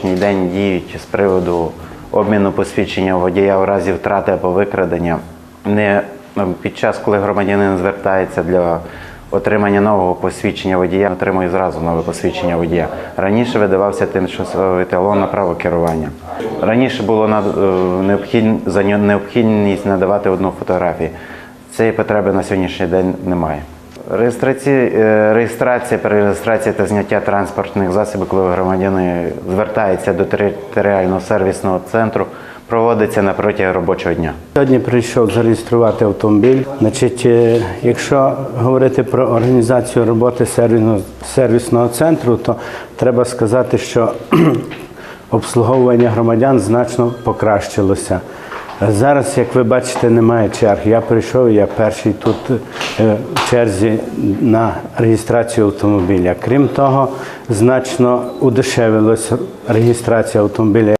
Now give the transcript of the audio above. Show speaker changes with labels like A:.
A: сьогоднішній день діють з приводу обміну посвідчення водія в разі втрати або викрадення. Не ну, під час, коли громадянин звертається для отримання нового посвідчення водія, отримує зразу нове посвідчення водія. Раніше видавався тимчасовий талон на право керування. Раніше було е, необхідність надавати одну фотографію. Цієї потреби на сьогоднішній день немає. Реєстрація, е, реєстрація, перереєстрація та зняття транспортних засобів, коли громадяни звертаються до територіального сервісного центру, проводиться на протязі робочого дня.
B: Сьогодні прийшов зареєструвати автомобіль. Значить, е, якщо говорити про організацію роботи сервісного центру, то треба сказати, що обслуговування громадян значно покращилося. Зараз, як ви бачите, немає черг. Я прийшов, я перший тут е, в черзі на реєстрацію автомобіля. Крім того, значно удешевилась реєстрація автомобіля.